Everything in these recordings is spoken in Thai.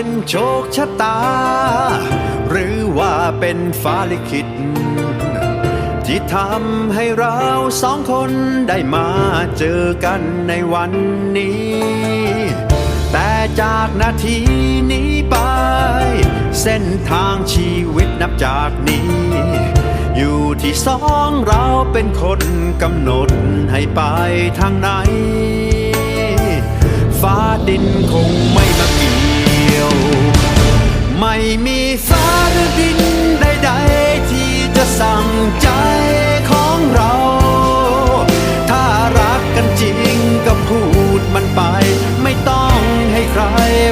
เป็นโชคชะตา หรือว่าเป็นฟ้าลิขิต ที่ทำให้เราสองคนได้มาเจอกันในวันนี้ แต่จากนาทีนี้ไป เส้นทางชีวิตนับจากนี้ อยู่ที่สองเราเป็นคนกำหนดให้ไปทางไหนฟ้าดินคงไม่มาเกี่ย ไม่มีฟ้าหรือดินใดๆที่จะสั่งใจของเรา ถ้ารักกันจริงก็พูดมันไป ไม่ต้องให้ใคร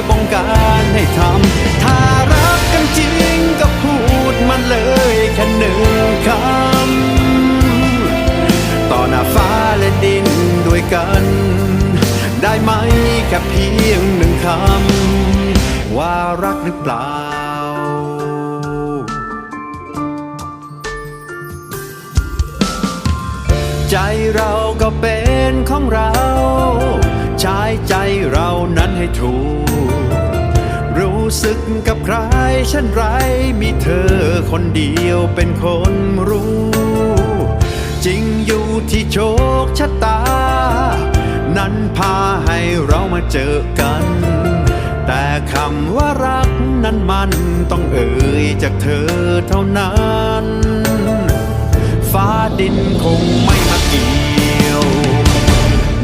บงการให้ทำถ้ารักกันจริงก็พูดมันเลยแค่หนึ่งคำต่อหน้าฟ้าและดินด้วยกัน ได้ไหมแค่เพียงหนึ่งคำ รักหรือเปล่า ใจเราก็เป็นของเรา ใช้ใจเรานั้นให้ถูก รู้สึกกับใครเช่นไร มีเธอคนเดียวเป็นคนรู้ จริงอยู่ที่โชคชะตา นั้นพาให้เรามาเจอกัน แต่คำว่ารักนั้นมันต้องเอ่ยจากเธอเท่านั้น ฟ้าดินคงไม่มาเกี่ยว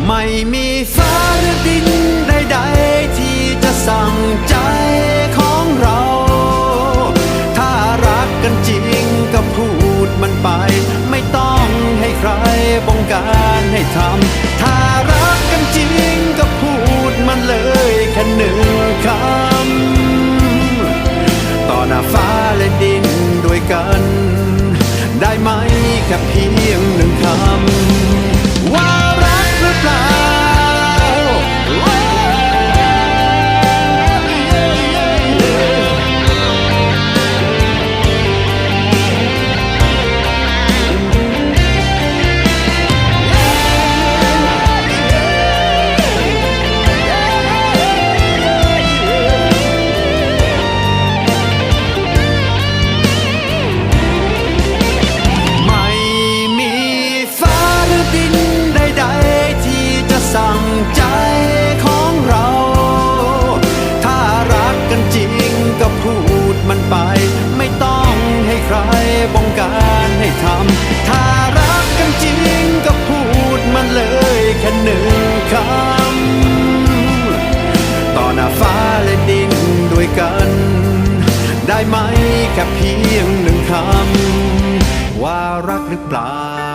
ไม่มีฟ้าหรือดินใดๆที่จะสั่งใจของเรา ถ้ารักกันจริงก็พูดมันไป ไม่ต้องให้ใครบงการให้ทำถ้า กัน ได้ไหมแค่เพียงหนึ่งคำว่ารักหรือเปล่า ไหมแค่เพียงหนึ่งคำ ว่ารักหรือเปล่า